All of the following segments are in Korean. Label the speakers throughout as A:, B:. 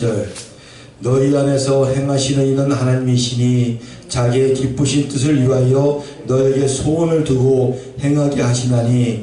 A: 절 너희 안에서 행하시는 이는 하나님이시니 자기의 기쁘신 뜻을 위하여 너에게 소원을 두고 행하게 하시나니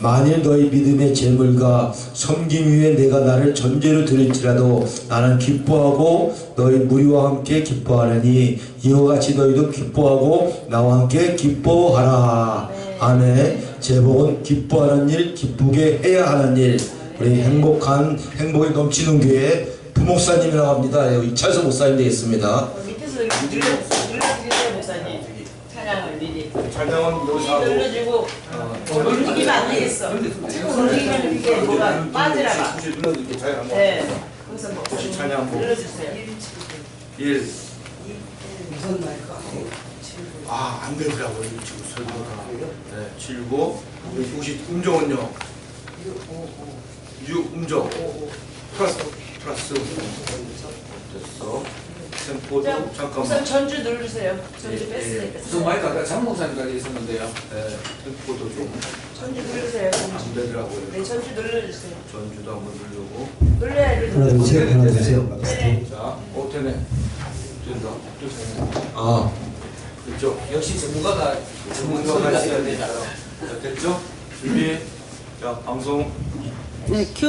A: 만일 너희 믿음의 재물과 섬김 위에 내가 나를 전제로 드릴지라도 나는 기뻐하고 너희 무리와 함께 기뻐하느니 이와 같이 너희도 기뻐하고 나와 함께 기뻐하라. 아내 제복은 기뻐하는 일 기쁘게 해야 하는 일. 우리 행복한 행복에 넘치는 교회 부목사님이라고 합니다. 이찰서 목사님 되겠습니다
B: 미리
A: 찬양은
B: 이 눌러주고 움직이면 안 되겠어 움직이면 이게 뭐가 빠지나 봐
A: 눌러드릴게요 찬양 한번
B: 네. 거기서 뭐
A: 혹시 찬양 한번
B: 눌러주세요
A: 1
C: 무슨 말까?
A: 아, 안 되더라고요. 지금 설교가. 네, 79. 혹시 음정은요? 6 음정. 플러스, 플러스. 됐어.
B: 자,
A: 잠깐만.
B: 우선 전주 누르세요 전주
A: 예,
B: 뺐으니까
D: 저 마이크 아까 장목사님까지 있었는데요.
A: 네, 템포도 좀안
B: 전주 누르세요 전주
A: 되더라고요.
B: 네 전주 눌러주세요
A: 전주도 한번 누르고.
B: 눌러야 이렇게
E: 하나 둘 셋, 하나 둘 셋.
B: 네.
A: 자, 어, 되네. 된다. 되네.
D: 아,
A: 됐죠?
D: 역시 전문가가
A: 전문가
D: 전문가
A: 같이 해야
D: 같이
A: 되니까. 자, 됐죠? 준비. 자, 방송.
C: 네, 큐.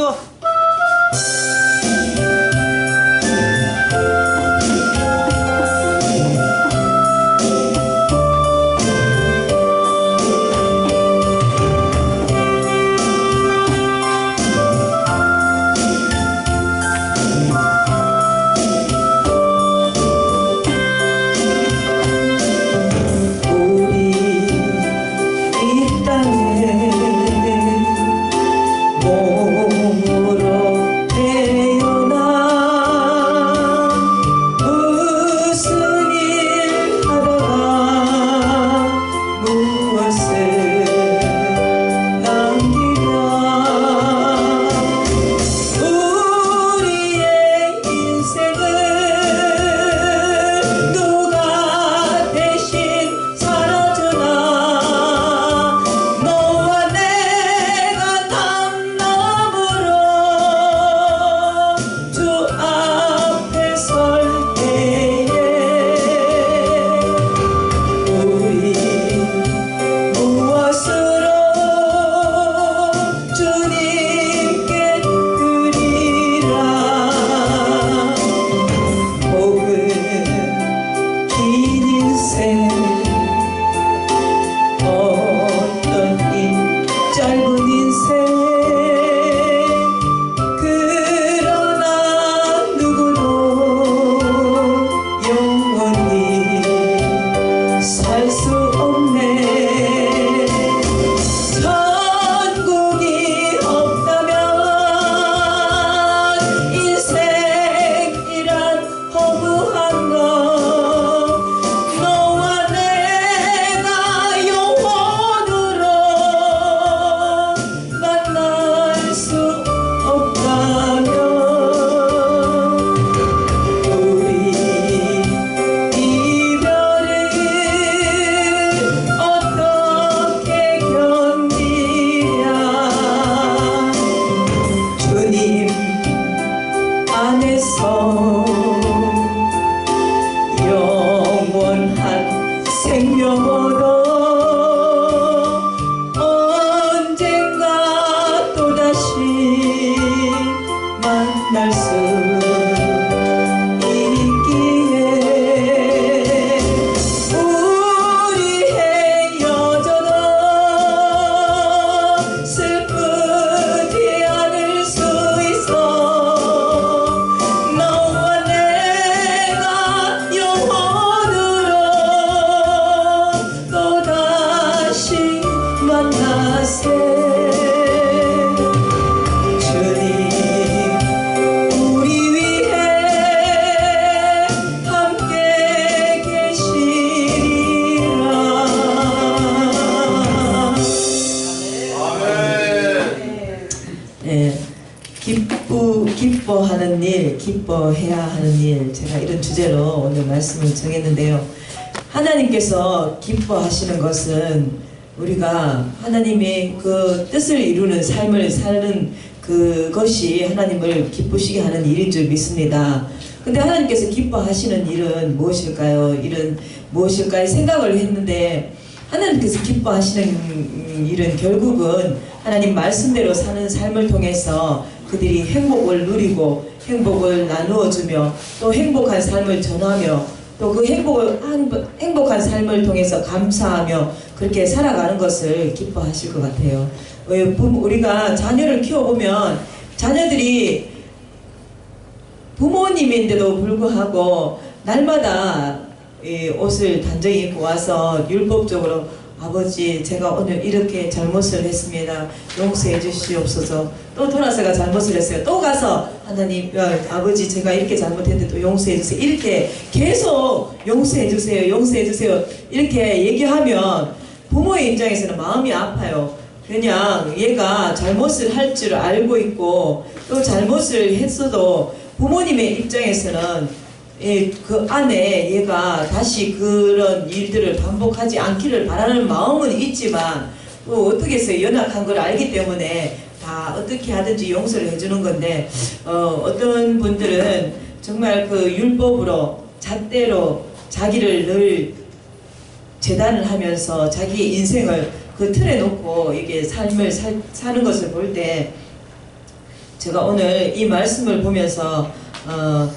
C: 기뻐해야 하는 일 제가 이런 주제로 오늘 말씀을 정했는데요. 하나님께서 기뻐하시는 것은 우리가 하나님의 그 뜻을 이루는 삶을 사는 그것이 하나님을 기쁘시게 하는 일인 줄 믿습니다. 근데 하나님께서 기뻐하시는 일은 무엇일까요? 일은 무엇일까요? 생각을 했는데 하나님께서 기뻐하시는 음, 일은 결국은 하나님 말씀대로 사는 삶을 통해서 그들이 행복을 누리고 행복을 나누어 주며 또 행복한 삶을 전하며 또 그 행복을 한- 행복한 삶을 통해서 감사하며 그렇게 살아가는 것을 기뻐하실 것 같아요. 우리가 자녀를 키워보면 자녀들이 부모님인데도 불구하고 날마다 이 옷을 단정히 입고 와서 율법적으로 아버지 제가 오늘 이렇게 잘못을 했습니다. 용서해 주시옵소서. 또 돌아서가 잘못을 했어요. 또 가서 하나님 어, 아버지 제가 이렇게 잘못했는데 또 용서해 주세요. 이렇게 계속 용서해 주세요. 용서해 주세요. 이렇게 얘기하면 부모의 입장에서는 마음이 아파요. 그냥 얘가 잘못을 할 줄 알고 있고 또 잘못을 했어도 부모님의 입장에서는 예, 그 안에 얘가 다시 그런 일들을 반복하지 않기를 바라는 마음은 있지만 또 어떻게 해서 연약한 걸 알기 때문에 다 어떻게 하든지 용서를 해주는 건데 어, 어떤 분들은 정말 그 율법으로 잣대로 자기를 늘 재단을 하면서 자기 인생을 그 틀에 놓고 이게 삶을 살, 사는 것을 볼 때 제가 오늘 이 말씀을 보면서 어, 어,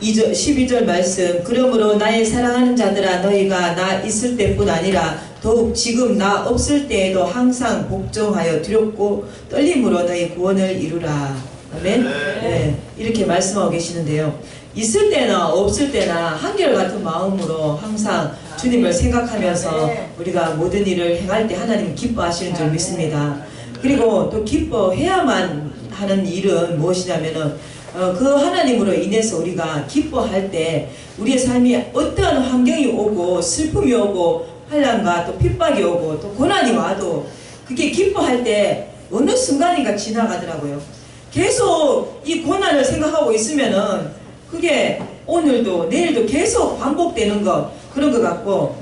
C: 2절, 12절 말씀. 그러므로 나의 사랑하는 자들아 너희가 나 있을 때뿐 아니라 더욱 지금 나 없을 때에도 항상 복종하여 두렵고 떨림으로 너희 구원을 이루라. 아멘. 네, 이렇게 말씀하고 계시는데요. 있을 때나 없을 때나 한결같은 마음으로 항상 주님을 생각하면서 우리가 모든 일을 행할 때 하나님 기뻐하시는 줄 믿습니다. 그리고 또 기뻐해야만 하는 일은 무엇이냐면은 어, 그 하나님으로 인해서 우리가 기뻐할 때 우리의 삶이 어떠한 환경이 오고 슬픔이 오고 환란과 또 핍박이 오고 또 고난이 와도 그게 기뻐할 때 어느 순간인가 지나가더라고요. 계속 이 고난을 생각하고 있으면은 그게 오늘도 내일도 계속 반복되는 것 그런 것 같고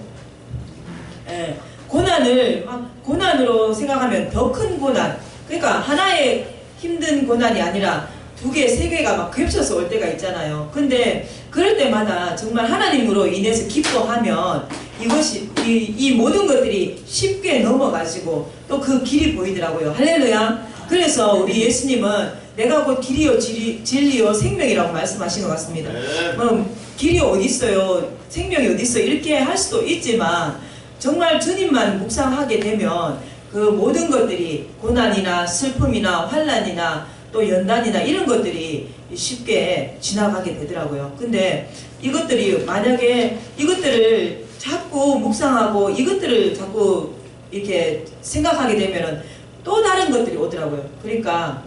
C: 예, 고난을 막 고난으로 생각하면 더 큰 고난 그러니까 하나의 힘든 고난이 아니라 두 개, 세 개가 막 겹쳐서 올 때가 있잖아요. 근데 그럴 때마다 정말 하나님으로 인해서 기뻐하면 이것이 이, 이 모든 것들이 쉽게 넘어가지고 또 그 길이 보이더라고요. 할렐루야. 그래서 우리 예수님은 내가 곧 길이요 진리, 진리요 생명이라고 말씀하신 것 같습니다. 음, 길이 어디 있어요? 생명이 어디 있어? 이렇게 할 수도 있지만 정말 주님만 묵상하게 되면 그 모든 것들이 고난이나 슬픔이나 환란이나 또 연단이나 이런 것들이 쉽게 지나가게 되더라고요. 근데 이것들이 만약에 이것들을 자꾸 묵상하고 이것들을 자꾸 이렇게 생각하게 되면은 또 다른 것들이 오더라고요. 그러니까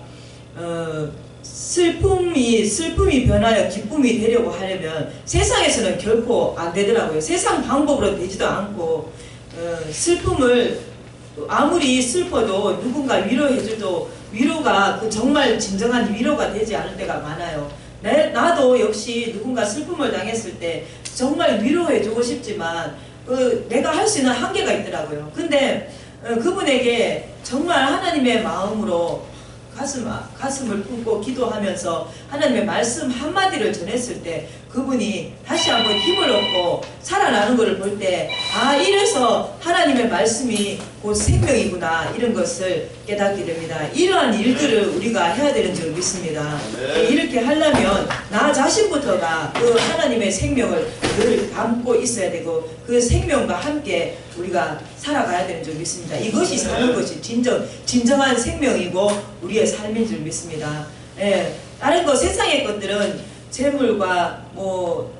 C: 어, 슬픔이 슬픔이 변하여 기쁨이 되려고 하려면 세상에서는 결코 안 되더라고요. 세상 방법으로 되지도 않고 어, 슬픔을 아무리 슬퍼도 누군가 위로해줘도 위로가 그 정말 진정한 위로가 되지 않을 때가 많아요. 내, 나도 역시 누군가 슬픔을 당했을 때 정말 위로해주고 싶지만 그 내가 할 수 있는 한계가 있더라고요. 근데 어, 그분에게 정말 하나님의 마음으로 가슴, 가슴을 품고 기도하면서 하나님의 말씀 한마디를 전했을 때 그분이 다시 한번 힘을 얻고 살아나는 것을 볼 때 아 이래서 하나님의 말씀이 곧 생명이구나 이런 것을 깨닫게 됩니다. 이러한 일들을 우리가 해야 되는 줄 믿습니다. 이렇게 하려면 나 자신부터가 그 하나님의 생명을 늘 담고 있어야 되고 그 생명과 함께 우리가 살아가야 되는 줄 믿습니다. 이것이 사는 것이 진정 진정한 생명이고 우리의 삶인 줄 믿습니다. 예, 다른 거 세상의 것들은 재물과 뭐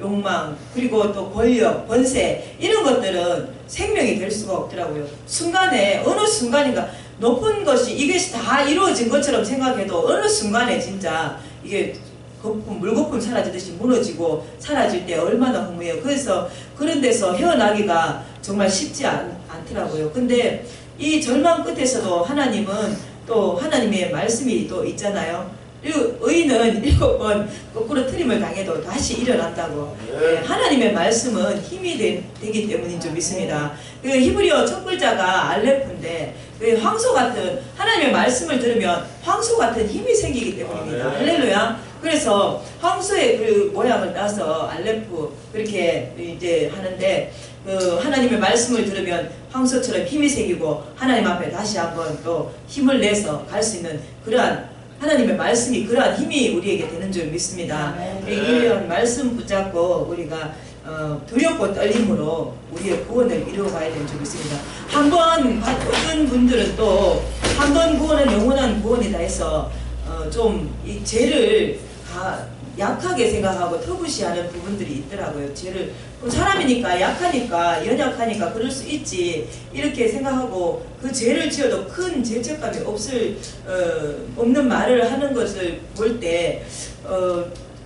C: 욕망 그리고 또 권력, 권세 이런 것들은 생명이 될 수가 없더라고요. 순간에 어느 순간인가 높은 것이 이것이 다 이루어진 것처럼 생각해도 어느 순간에 진짜 이게 거품, 물거품 사라지듯이 무너지고 사라질 때 얼마나 허무해요. 그래서 그런 데서 헤어나기가 정말 쉽지 않, 않더라고요. 근데 이 절망 끝에서도 하나님은 또 하나님의 말씀이 또 있잖아요. 그리고 의인은 일곱 번 거꾸로 트림을 당해도 다시 일어난다고. 예, 하나님의 말씀은 힘이 되, 기 때문인 줄 믿습니다. 그 히브리어 첫 글자가 알레프인데 그 황소 같은 하나님의 말씀을 들으면 황소 같은 힘이 생기기 때문입니다. 할렐루야. 그래서 황소의 그 모양을 따서 알레프 그렇게 이제 하는데 그 하나님의 말씀을 들으면 황소처럼 힘이 생기고 하나님 앞에 다시 한번 또 힘을 내서 갈 수 있는 그러한 하나님의 말씀이 그러한 힘이 우리에게 되는 줄 믿습니다. 이 이런 말씀 붙잡고 우리가 어, 두렵고 떨림으로 우리의 구원을 이루어가야 되는 줄 믿습니다. 한번 어떤 분들은 또 한 번 구원은 영원한 구원이다 해서 어, 좀이 죄를 가, 약하게 생각하고 터부시하는 부분들이 있더라고요. 죄를 사람이니까 약하니까 연약하니까 그럴 수 있지 이렇게 생각하고 그 죄를 지어도 큰 죄책감이 없을 어, 없는 말을 하는 것을 볼때 어,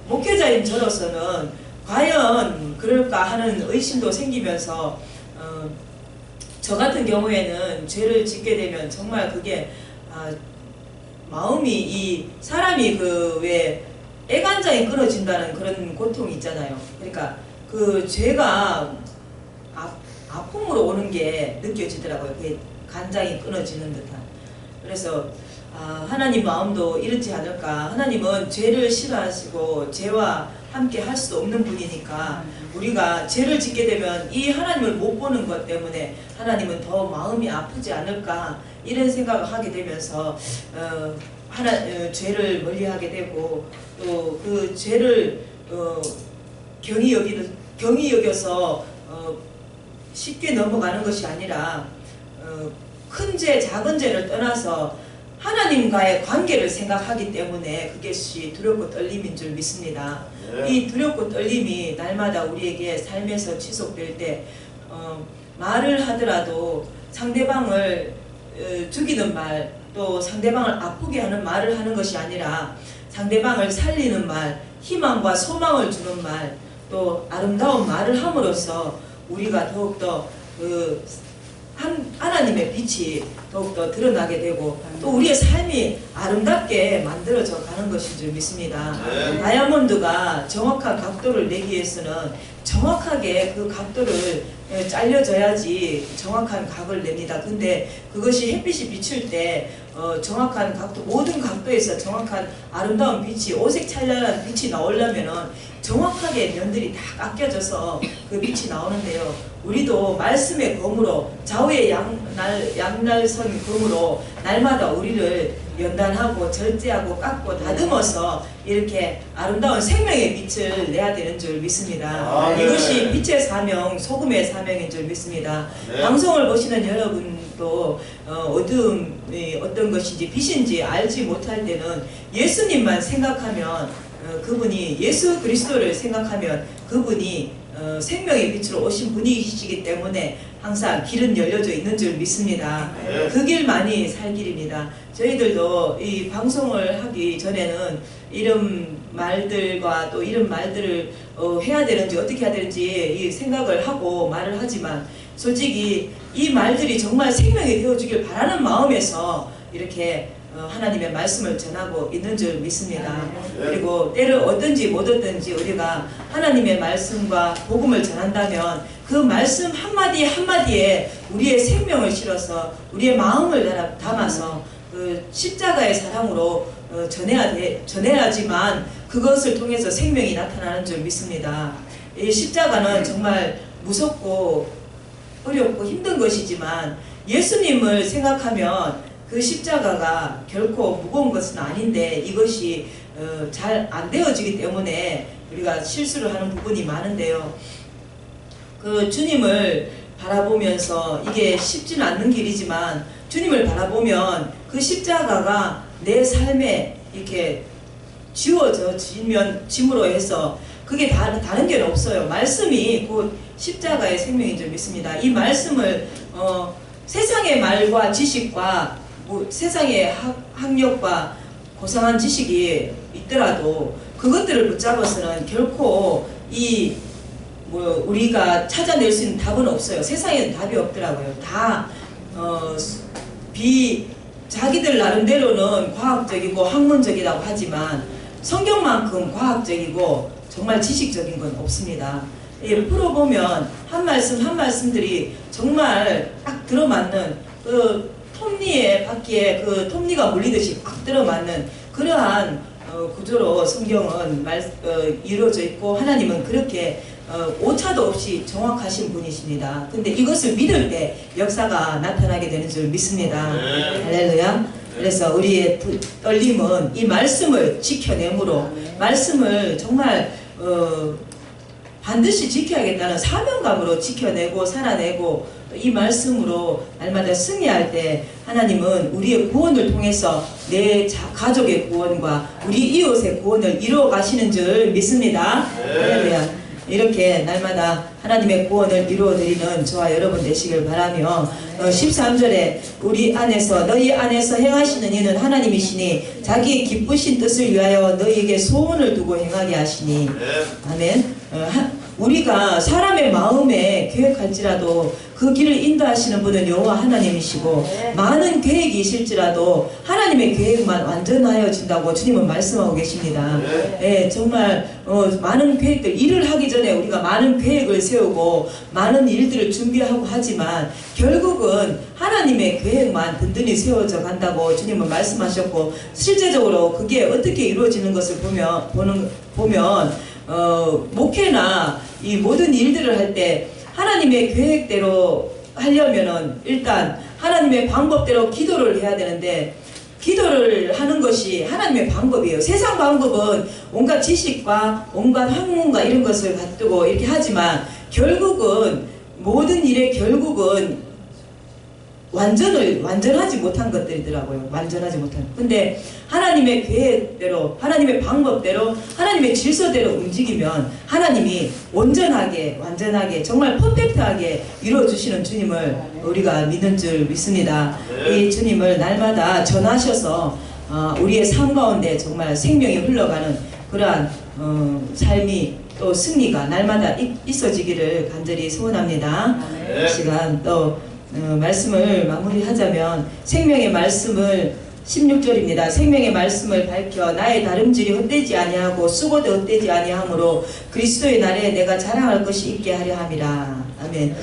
C: 목회자인 저로서는 과연 그럴까 하는 의심도 생기면서 어, 저 같은 경우에는 죄를 짓게 되면 정말 그게 아, 마음이 이 사람이 그왜 애간장이 끊어진다는 그런 고통이 있잖아요. 그러니까 그 죄가 아, 아픔으로 오는 게 느껴지더라고요. 그 간장이 끊어지는 듯한. 그래서 아, 하나님 마음도 이렇지 않을까. 하나님은 죄를 싫어하시고 죄와 함께 할 수 없는 분이니까 우리가 죄를 짓게 되면 이 하나님을 못 보는 것 때문에 하나님은 더 마음이 아프지 않을까 이런 생각을 하게 되면서 어, 하나 어, 죄를 멀리하게 되고 또 그 죄를 어, 경히 여기는 경히 여겨서 어, 쉽게 넘어가는 것이 아니라 어, 큰 죄, 작은 죄를 떠나서 하나님과의 관계를 생각하기 때문에 그것이 두렵고 떨림인 줄 믿습니다. 이 두렵고 떨림이 날마다 우리에게 삶에서 지속될 때 어, 말을 하더라도 상대방을 어, 죽이는 말, 또 상대방을 아프게 하는 말을 하는 것이 아니라 상대방을 살리는 말, 희망과 소망을 주는 말, 또 아름다운 말을 함으로써 우리가 더욱더 그 한- 하나님의 빛이 더욱더 드러나게 되고 또 우리의 삶이 아름답게 만들어져 가는 것인 줄 믿습니다. 다이아몬드가 정확한 각도를 내기 위해서는 정확하게 그 각도를 에, 잘려져야지 정확한 각을 냅니다. 근데 그것이 햇빛이 비출 때 어, 정확한 각도, 모든 각도에서 정확한 아름다운 빛이 오색 찬란한 빛이 나오려면은 정확하게 면들이 다 깎여져서 그 빛이 나오는데요. 우리도 말씀의 검으로 좌우의 양날 양날선 검으로 날마다 우리를 연단하고 절제하고 깎고 다듬어서 이렇게 아름다운 생명의 빛을 내야 되는 줄 믿습니다.
E: 아, 네.
C: 이것이 빛의 사명, 소금의 사명인 줄 믿습니다.
E: 네.
C: 방송을 보시는 여러분 도 어, 어두움이 어떤 것인지 빛인지 알지 못할 때는 예수님만 생각하면 어, 그분이 예수 그리스도를 생각하면 그분이 어, 생명의 빛으로 오신 분이시기 때문에 항상 길은 열려져 있는 줄 믿습니다.
E: 네.
C: 그 길만이 살 길입니다. 저희들도 이 방송을 하기 전에는 이런 말들과 또 이런 말들을 어, 해야 되는지 어떻게 해야 되는지 이 생각을 하고 말을 하지만 솔직히 이 말들이 정말 생명이 되어주길 바라는 마음에서 이렇게 어, 하나님의 말씀을 전하고 있는 줄 믿습니다. 그리고 때를 얻든지 못 얻든지 우리가 하나님의 말씀과 복음을 전한다면 그 말씀 한마디 한마디에 우리의 생명을 실어서 우리의 마음을 담아- 담아서 그 십자가의 사랑으로 어, 전해야 돼, 전해야지만 그것을 통해서 생명이 나타나는 줄 믿습니다. 이 십자가는 정말 무섭고 어렵고 힘든 것이지만 예수님을 생각하면 그 십자가가 결코 무거운 것은 아닌데 이것이 어, 잘안 되어지기 때문에 우리가 실수를 하는 부분이 많은데요. 그 주님을 바라보면서 이게 쉽지는 않는 길이지만 주님을 바라보면 그 십자가가 내 삶에 이렇게 지워져 지면 짐으로 해서 그게 다른 다른 게 없어요. 말씀이 곧 십자가의 생명인 줄 믿습니다. 이 말씀을 어, 세상의 말과 지식과 뭐 세상의 학, 학력과 고상한 지식이 있더라도 그것들을 붙잡아서는 결코 이 뭐 우리가 찾아낼 수 있는 답은 없어요. 세상에는 답이 없더라고요. 다 어, 비 자기들 나름대로는 과학적이고 학문적이라고 하지만 성경만큼 과학적이고 정말 지식적인 건 없습니다. 예, 풀어보면 한 말씀 한 말씀들이 정말 딱 들어맞는 그 톱니에 바퀴에 그 톱니가 물리듯이 꽉 들어맞는 그러한 어, 구조로 성경은 말, 어, 이루어져 있고 하나님은 그렇게 어, 오차도 없이 정확하신 분이십니다. 근데 이것을 믿을 때 역사가 나타나게 되는 줄 믿습니다. 할렐루야. 그래서 우리의 부- 떨림은 이 말씀을 지켜내므로 말씀을 정말 어, 반드시 지켜야겠다는 사명감으로 지켜내고 살아내고 또이 말씀으로 날마다 승리할 때 하나님은 우리의 구원을 통해서 내 자- 가족의 구원과 우리 이웃의 구원을 이루어 가시는 줄 믿습니다. 할렐루야. 이렇게 날마다 하나님의 구원을 이루어 드리는 저와 여러분 되시길 바라며 어, 13절에 우리 안에서 너희 안에서 행하시는 이는 하나님이시니 자기 기쁘신 뜻을 위하여 너희에게 소원을 두고 행하게 하시니 아멘. 우리가 사람의 마음에 계획할지라도 그 길을 인도하시는 분은 여호와 하나님이시고 많은 계획이 있을지라도 하나님의 계획만 완전하여진다고 주님은 말씀하고 계십니다. 예, 정말 어, 많은 계획들 일을 하기 전에 우리가 많은 계획을 세우고 많은 일들을 준비하고 하지만 결국은 하나님의 계획만 든든히 세워져 간다고 주님은 말씀하셨고 실제적으로 그게 어떻게 이루어지는 것을 보면 보는 보면 어, 목회나 이 모든 일들을 할 때 하나님의 계획대로 하려면은 일단 하나님의 방법대로 기도를 해야 되는데 기도를 하는 것이 하나님의 방법이에요. 세상 방법은 온갖 지식과 온갖 학문과 이런 것을 갖두고 이렇게 하지만 결국은 모든 일의 결국은 완전을 완전하지 못한 것들이더라고요. 완전하지 못한. 근데 하나님의 계획대로, 하나님의 방법대로, 하나님의 질서대로 움직이면 하나님이 온전하게, 완전하게, 정말 퍼펙트하게 이루어 주시는 주님을 우리가 믿는 줄 믿습니다. 이 주님을 날마다 전하셔서 어, 우리의 삶 가운데 정말 생명이 흘러가는 그러한 어, 삶이 또 승리가 날마다 있- 있어지기를 간절히 소원합니다. 이 시간 또 어, 말씀을 마무리하자면 생명의 말씀을 16절입니다. 생명의 말씀을 밝혀 나의 다름질이 헛되지 아니하고 수고도 헛되지 아니하므로 그리스도의 날에 내가 자랑할 것이 있게 하려 함이라. 아멘.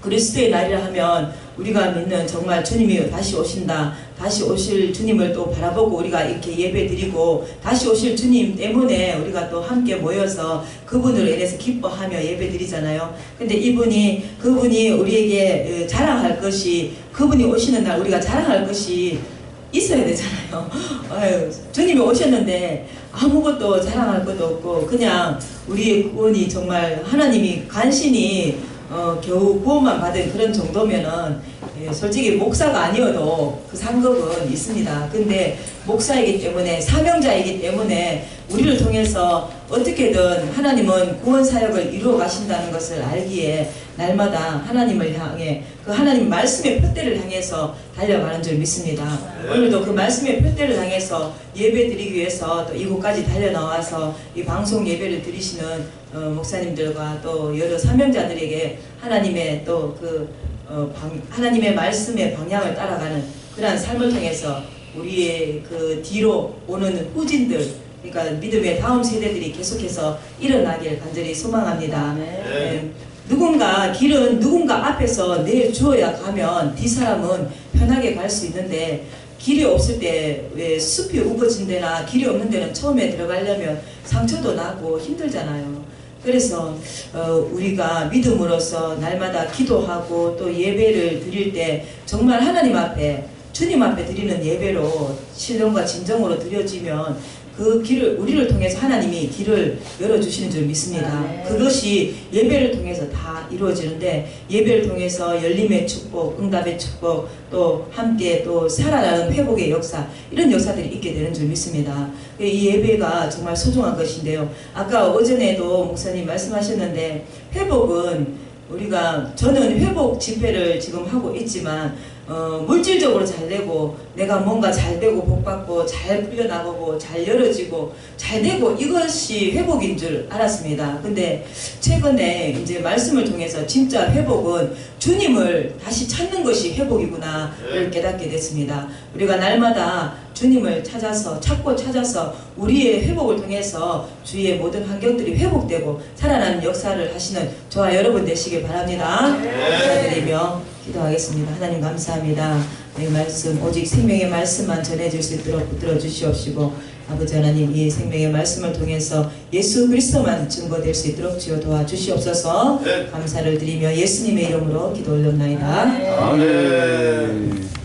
C: 그리스도의 날이라 하면 우리가 믿는 정말 주님이 다시 오신다. 다시 오실 주님을 또 바라보고 우리가 이렇게 예배 드리고 다시 오실 주님 때문에 우리가 또 함께 모여서 그분을 인해서 기뻐하며 예배 드리잖아요. 근데 이분이 그분이 우리에게 어, 자랑할 것이 그분이 오시는 날 우리가 자랑할 것이 있어야 되잖아요. 아유, 주님이 오셨는데 아무것도 자랑할 것도 없고 그냥 우리의 구원이 정말 하나님이 간신히 어, 겨우 구원만 받은 그런 정도면은 예, 솔직히 목사가 아니어도 그 상급은 있습니다. 근데 목사이기 때문에 사명자이기 때문에 우리를 통해서 어떻게든 하나님은 구원 사역을 이루어 가신다는 것을 알기에 날마다 하나님을 향해 그 하나님 말씀의 표대를 향해서 달려가는 줄 믿습니다. 오늘도 그 말씀의 표대를 향해서 예배 드리기 위해서 또 이곳까지 달려 나와서 이 방송 예배를 드리시는 어, 목사님들과 또 여러 사명자들에게 하나님의 또그 어, 방- 하나님의 말씀의 방향을 따라가는 그러한 삶을 통해서 우리의 그 뒤로 오는 후진들 그러니까 믿음의 다음 세대들이 계속해서 일어나길 간절히 소망합니다. 네. 누군가 길은 누군가 앞에서 내주어야 가면 뒤 사람은 편하게 갈 수 있는데 길이 없을 때 왜 숲이 우거진 데나 길이 없는 데는 처음에 들어가려면 상처도 나고 힘들잖아요. 그래서 어, 우리가 믿음으로써 날마다 기도하고 또 예배를 드릴 때 정말 하나님 앞에 주님 앞에 드리는 예배로 신령과 진정으로 드려지면 그 길을 우리를 통해서 하나님이 길을 열어주시는 줄 믿습니다. 그것이 예배를 통해서 다 이루어지는데 예배를 통해서 열림의 축복, 응답의 축복, 또 함께 또 살아나는 회복의 역사 이런 역사들이 있게 되는 줄 믿습니다. 이 예배가 정말 소중한 것인데요. 아까 오전에도 목사님 말씀하셨는데 회복은 우리가 저는 회복 집회를 지금 하고 있지만 어, 물질적으로 잘 되고 내가 뭔가 잘 되고 복받고 잘 풀려나가고 잘 열어지고 잘 되고 이것이 회복인 줄 알았습니다. 근데 최근에 이제 말씀을 통해서 진짜 회복은 주님을 다시 찾는 것이 회복이구나를 깨닫게 됐습니다. 우리가 날마다 주님을 찾아서 찾고 찾아서 우리의 회복을 통해서 주위의 모든 환경들이 회복되고 살아나는 역사를 하시는 저와 여러분 되시길 바랍니다. 감사드리며 기도하겠습니다. 하나님 감사합니다. 이 말씀 오직 생명의 말씀만 전해질 수 있도록 붙들어 주시옵시고 아버지 하나님 이 생명의 말씀을 통해서 예수 그리스도만 증거될 수 있도록 주여 도와주시옵소서 감사를 드리며 예수님의 이름으로 기도 올렸나이다.
E: 아멘.